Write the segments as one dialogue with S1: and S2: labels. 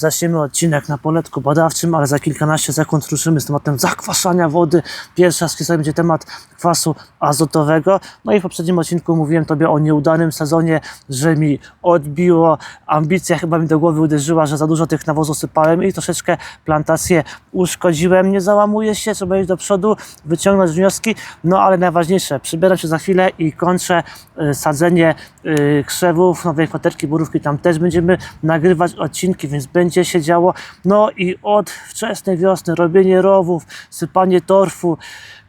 S1: Zaczniemy odcinek na poletku badawczym, ale za kilkanaście sekund ruszymy z tematem zakwaszania wody. Pierwszy raz w historii będzie temat kwasu azotowego. No i w poprzednim odcinku mówiłem Tobie o nieudanym sezonie, że mi odbiło. Ambicja chyba mi do głowy uderzyła, że za dużo tych nawozów sypałem i troszeczkę plantację uszkodziłem. Nie załamuję się, trzeba iść do przodu, wyciągnąć wnioski. No ale najważniejsze, przybieram się za chwilę i kończę y, sadzenie y, krzewów, nowej kwaterki, borówki. Tam też będziemy nagrywać odcinki, więc będzie się działo. No i od wczesnej wiosny robienie rowów, sypanie torfu,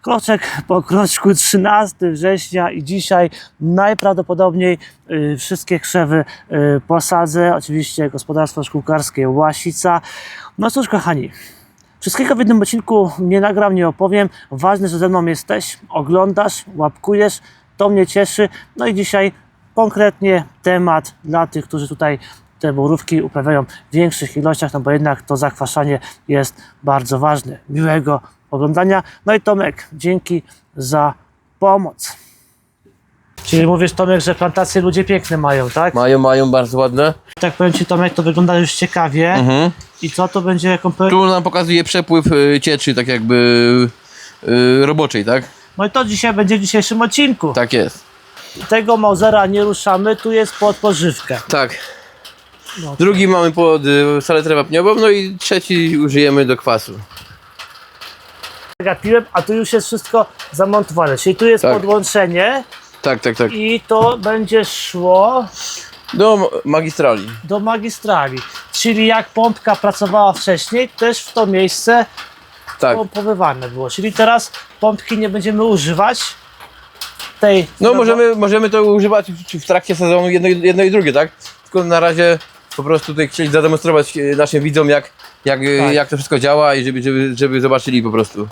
S1: kroczek po kroczku 13 września i dzisiaj najprawdopodobniej y, wszystkie krzewy y, posadzę. Oczywiście gospodarstwo szkółkarskie Łasica. No cóż kochani, Wszystkiego w jednym odcinku nie nagram, nie opowiem. Ważne, że ze mną jesteś, oglądasz, łapkujesz. To mnie cieszy. No i dzisiaj konkretnie temat dla tych, którzy tutaj te borówki uprawiają w większych ilościach, no bo jednak to zakwaszanie jest bardzo ważne. Miłego oglądania. No i Tomek, dzięki za pomoc. Czyli mówisz Tomek, że plantacje ludzie piękne mają, tak?
S2: Mają, mają bardzo ładne.
S1: Tak powiem Ci Tomek, to wygląda już ciekawie.
S2: Mhm.
S1: I co to będzie pe-
S2: Tu nam pokazuje przepływ y, cieczy, tak jakby y, roboczej, tak?
S1: No i to dzisiaj będzie w dzisiejszym odcinku.
S2: Tak jest.
S1: Tego Mausera nie ruszamy, tu jest pod pożywkę.
S2: Tak.
S1: No.
S2: Drugi mamy pod y, saletrę wapniową, no i trzeci użyjemy do kwasu.
S1: Gapiłem, a tu już jest wszystko zamontowane. Czyli tu jest
S2: Tak.
S1: podłączenie
S2: Tak, tak, tak.
S1: i to będzie szło
S2: Do ma- magistrali.
S1: do magistrali. Czyli jak pompka pracowała wcześniej, też w to miejsce
S2: Tak.
S1: pompowywane było. Czyli teraz pompki nie będziemy używać. Tej
S2: No możemy, możemy to używać w, w trakcie sezonu jedno, i- jedno i drugie, tak? Tylko na razie po prostu tutaj chcieli zademonstrować e, naszym widzom, jak, jak, e,
S1: Tak.
S2: jak to wszystko działa i żeby, żeby, żeby zobaczyli po prostu.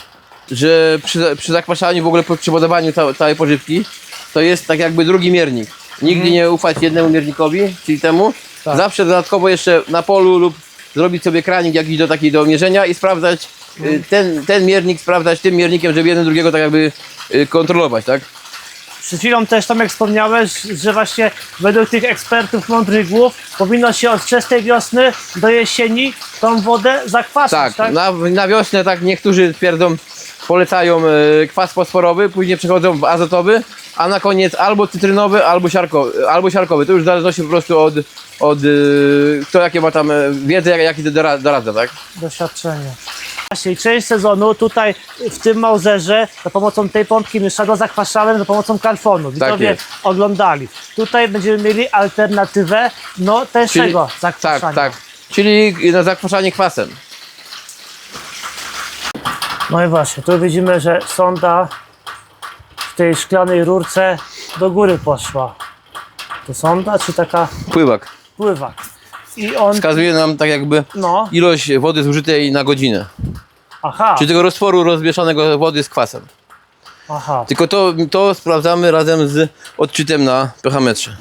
S2: Że przy, za- przy zakwaszaniu, w ogóle po- przy podawaniu ca, całej pożywki, to jest tak jakby drugi miernik. Nigdy nie ufać jednemu miernikowi, czyli temu.
S1: Mhm. Tak.
S2: Zawsze dodatkowo jeszcze na polu lub zrobić sobie kranik jakiś do takiej do mierzenia i sprawdzać
S1: Mhm.
S2: y, ten, ten miernik, sprawdzać tym miernikiem, żeby jeden drugiego tak jakby kontrolować, tak?
S1: Przed chwilą też Tomek wspomniałeś, że właśnie według tych ekspertów mądrych głów powinno się od wczesnej wiosny do jesieni tą wodę zakwaszać,
S2: Tak,
S1: tak?
S2: Na, na wiosnę tak niektórzy twierdzą, polecają e, kwas fosforowy, później przechodzą w azotowy, a na koniec albo cytrynowy, albo, siarko, albo siarkowy. To już w zależności po prostu od, od e, kto jakie ma tam e, wiedzę, jak, jaki dora- doradza, tak?
S1: Doświadczenie. Właśnie, część sezonu tutaj w tym Mauzerze za pomocą tej pompki mieszadła zakwaszałem za pomocą kalfonu. Widzowie
S2: jest.
S1: oglądali. Tutaj będziemy mieli alternatywę no tańszego
S2: tak,
S1: zakwaszania.
S2: tak. Czyli na zakwaszanie kwasem.
S1: No i właśnie, tu widzimy, że sonda w tej szklanej rurce do góry poszła. To sonda czy taka
S2: Pływak.
S1: pływak? I on,
S2: Wskazuje nam tak jakby
S1: no,
S2: ilość wody zużytej na godzinę.
S1: Aha,
S2: Czyli tego roztworu rozmieszanego wody z kwasem.
S1: aha.
S2: Tylko to, to sprawdzamy razem z odczytem na pH-metrze.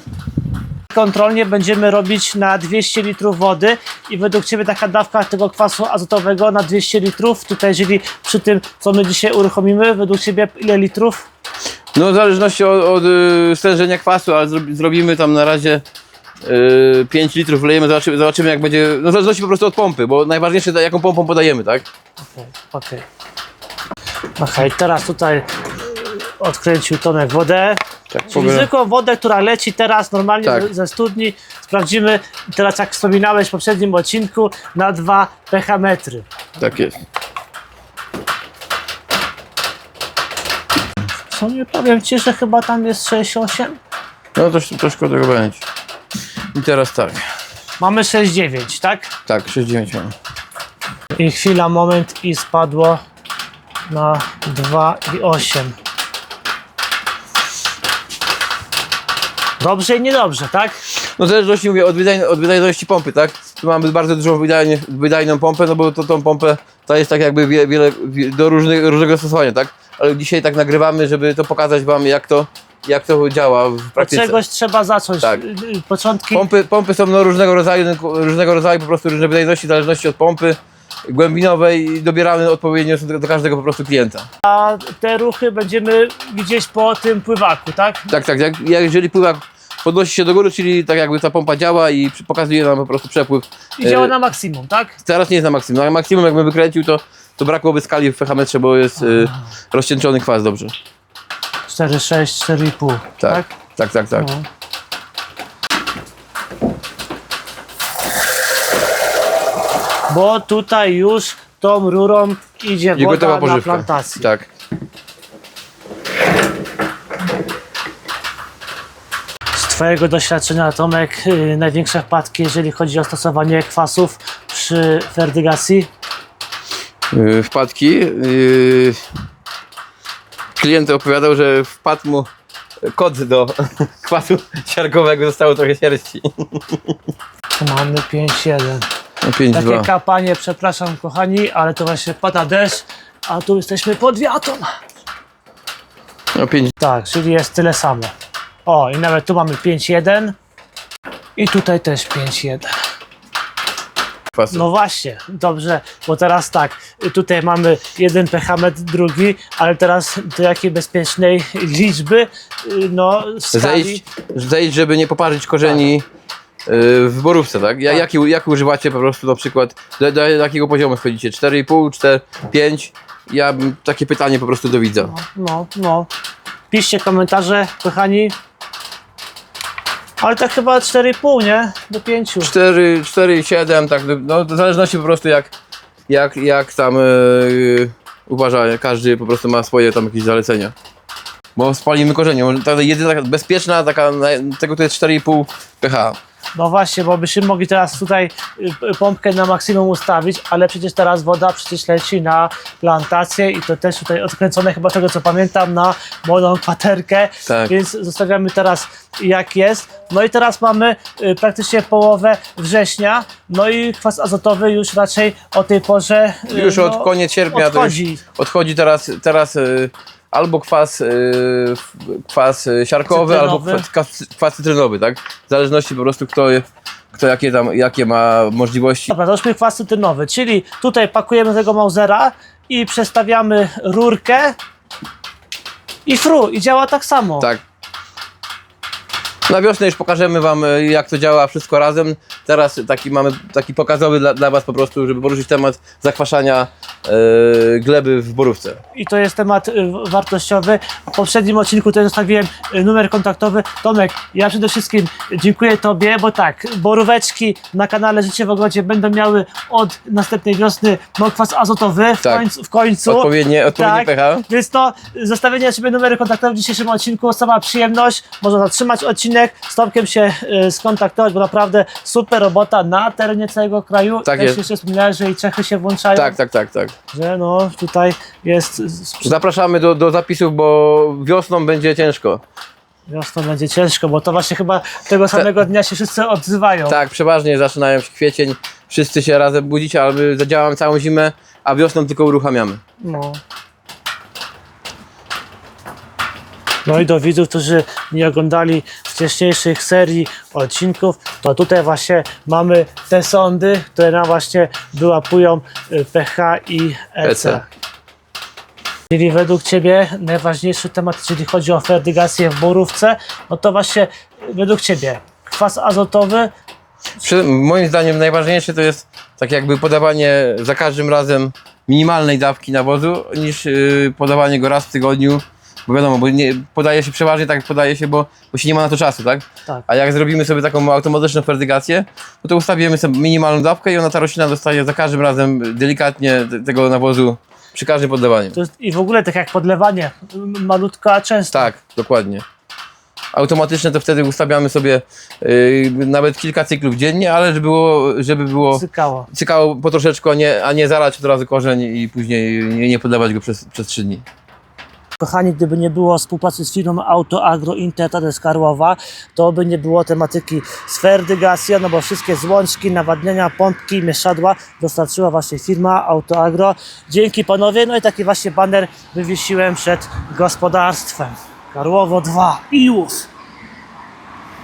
S1: kontrolnie będziemy robić na 200 litrów wody i według Ciebie taka dawka tego kwasu azotowego na 200 litrów, tutaj jeżeli przy tym, co my dzisiaj uruchomimy, według Ciebie ile litrów?
S2: No w zależności od, od y, stężenia kwasu, ale zrobi, zrobimy tam na razie y, 5 litrów wlejemy, zobaczymy, zobaczymy jak będzie, no zależności po prostu od pompy, bo najważniejsze jaką pompą podajemy, tak?
S1: Okej, okej. I teraz tutaj odkręcił Tomek wodę.
S2: Tak,
S1: Czyli
S2: powiem.
S1: zwykłą wodę, która leci teraz normalnie
S2: Tak.
S1: ze, studni. Sprawdzimy teraz, jak wspominałeś w poprzednim odcinku, na 2 pH metry.
S2: tak jest.
S1: W sumie powiem Ci, że chyba tam jest 68.
S2: No to troszkę tego będzie. I teraz tak,
S1: Mamy 6,9, tak?
S2: tak, 6,9 mam.
S1: I chwila, moment i spadło na 2,8. Dobrze i niedobrze, tak?
S2: No w zależności mówię od, wydajn, od wydajności pompy, tak? Tu mamy bardzo dużą wydajnie, wydajną pompę, no bo to, tą pompę to jest tak jakby wie, wiele, wie, do różnych, różnego stosowania, tak? Ale dzisiaj tak nagrywamy, żeby to pokazać wam jak to, jak to działa w
S1: Od
S2: praktyce.
S1: czegoś trzeba zacząć.
S2: Tak.
S1: Początki.
S2: Pompy, pompy są no, różnego rodzaju, różnego rodzaju, po prostu różne wydajności, w zależności od pompy głębinowej i dobieramy odpowiednio do, każdego po prostu klienta.
S1: A te ruchy będziemy gdzieś po tym pływaku, tak?
S2: Tak, tak, jak, jeżeli pływak podnosi się do góry, czyli tak jakby ta pompa działa i pokazuje nam po prostu przepływ.
S1: I działa
S2: E,
S1: na maksimum, tak?
S2: Teraz nie jest na maksimum, ale maksimum jakbym wykręcił, to, to brakłoby skali w fechametrze, bo jest y, rozcieńczony kwas dobrze.
S1: 4,6, 4,5.
S2: Tak, tak, tak, tak.
S1: No. Bo tutaj już tą rurą idzie
S2: I gotowa
S1: woda na
S2: pożywka.
S1: plantację.
S2: Tak.
S1: Z Twojego doświadczenia, Tomek, yy, największe wpadki, jeżeli chodzi o stosowanie kwasów przy ferdygacji?
S2: Y, wpadki. y, Klient opowiadał, że wpadł mu kod do kwasu siarkowego, zostało trochę sierści.
S1: Tu mamy 5,1.
S2: No
S1: Takie
S2: 5-2.
S1: kapanie, przepraszam kochani, ale to właśnie pada deszcz, a tu jesteśmy pod wiatą.
S2: No 5
S1: Tak, czyli jest tyle samo. O, i nawet tu mamy 5,1 i tutaj też 5,1.
S2: Kwasów.
S1: No właśnie, dobrze, bo teraz tak, tutaj mamy jeden pH-metr, drugi, ale teraz do jakiej bezpiecznej liczby, y, no skali,
S2: Zejść, zejść, żeby nie poparzyć korzeni y, w borówce, tak? Ja,
S1: Tak.
S2: jaki, jaki używacie po prostu na przykład, do, do jakiego poziomu schodzicie? 4,5, 4, 5? Ja bym takie pytanie po prostu do widza.
S1: no, no. Piszcie komentarze, kochani. Ale tak chyba 4,5, nie? Do 5.
S2: 4, 4, 7, tak, no w zależności po prostu jak, jak, jak tam yy, uważa, każdy po prostu ma swoje tam jakieś zalecenia. Bo spalimy korzenie, jedyna taka bezpieczna, taka, tego to jest 4,5 pH.
S1: No właśnie, bo byśmy mogli teraz tutaj y, pompkę na maksimum ustawić, ale przecież teraz woda przecież leci na plantację i to też tutaj odkręcone chyba tego co pamiętam na moją kwaterkę,
S2: Tak.
S1: więc zostawiamy teraz jak jest. No i teraz mamy y, praktycznie połowę września, no i kwas azotowy już raczej o tej porze y,
S2: Już od
S1: no,
S2: koniec sierpnia
S1: odchodzi.
S2: już odchodzi teraz, teraz albo kwas, y, kwas y, siarkowy,
S1: Cytrynowy.
S2: albo kwas, kwas cytrynowy, tak? W zależności po prostu kto, kto jakie tam, jakie ma możliwości.
S1: Dobra, już kwas cytrynowy, czyli tutaj pakujemy tego Mausera i przestawiamy rurkę i fru, i działa tak samo.
S2: Tak. Na wiosnę już pokażemy Wam, y, jak to działa wszystko razem. Teraz taki mamy taki pokazowy dla, dla Was po prostu, żeby poruszyć temat zakwaszania y, gleby w borówce.
S1: i to jest temat y, wartościowy. W poprzednim odcinku tutaj zostawiłem y, numer kontaktowy. Tomek, ja przede wszystkim dziękuję Tobie, bo tak, boróweczki na kanale Życie w Ogrodzie będą miały od następnej wiosny no, kwas azotowy w,
S2: Tak.
S1: końcu, w końcu.
S2: Odpowiednie, odpowiednie
S1: Tak,
S2: pH.
S1: więc to zostawienie sobie numeru kontaktowy w dzisiejszym odcinku sama przyjemność. Można zatrzymać odcinek, z Tomkiem się y, skontaktować, bo naprawdę super robota na terenie całego kraju.
S2: Tak
S1: Też
S2: jest.
S1: jeszcze wspomniałeś, że i Czechy się włączają.
S2: Tak, tak, tak, tak.
S1: Że no tutaj jest
S2: Zapraszamy do, do zapisów, bo wiosną będzie ciężko.
S1: Wiosną będzie ciężko, bo to właśnie chyba tego samego dnia się wszyscy odzywają.
S2: Tak, przeważnie zaczynają się kwiecień, wszyscy się razem budzić, ale my zadziałamy całą zimę, a wiosną tylko uruchamiamy.
S1: No. No i do widzów, którzy nie oglądali wcześniejszych serii odcinków, to tutaj właśnie mamy te sondy, które nam właśnie wyłapują y, pH i EC.
S2: EC.
S1: Czyli według Ciebie najważniejszy temat, jeżeli chodzi o ferdygację w borówce, no to właśnie według Ciebie kwas azotowy,
S2: moim zdaniem najważniejsze to jest tak jakby podawanie za każdym razem minimalnej dawki nawozu niż yy, podawanie go raz w tygodniu. Bo wiadomo, bo nie, podaje się przeważnie tak jak podaje się, bo, bo się nie ma na to czasu, tak?
S1: tak.
S2: A jak zrobimy sobie taką automatyczną ferdygację, no to ustawimy sobie minimalną dawkę i ona ta roślina dostaje za każdym razem delikatnie te- tego nawozu przy każdym poddawaniu.
S1: To jest, I w ogóle tak jak podlewanie, malutko, a często.
S2: Tak, dokładnie. Automatyczne to wtedy ustawiamy sobie yy, nawet kilka cyklów dziennie, ale żeby było, żeby było
S1: Cykało.
S2: cykało po troszeczkę, a nie, a nie zarać od razu korzeń i później nie, nie podlewać go przez, przez 3 dni.
S1: Kochani, gdyby nie było współpracy z firmą Auto Agro Internet z Karłowa, to by nie było tematyki sferdygacja, no bo wszystkie złączki, nawadniania, pompki, mieszadła dostarczyła właśnie firma Auto Agro. Dzięki panowie, no i taki właśnie baner wywiesiłem przed gospodarstwem. Karłowo 2 i już.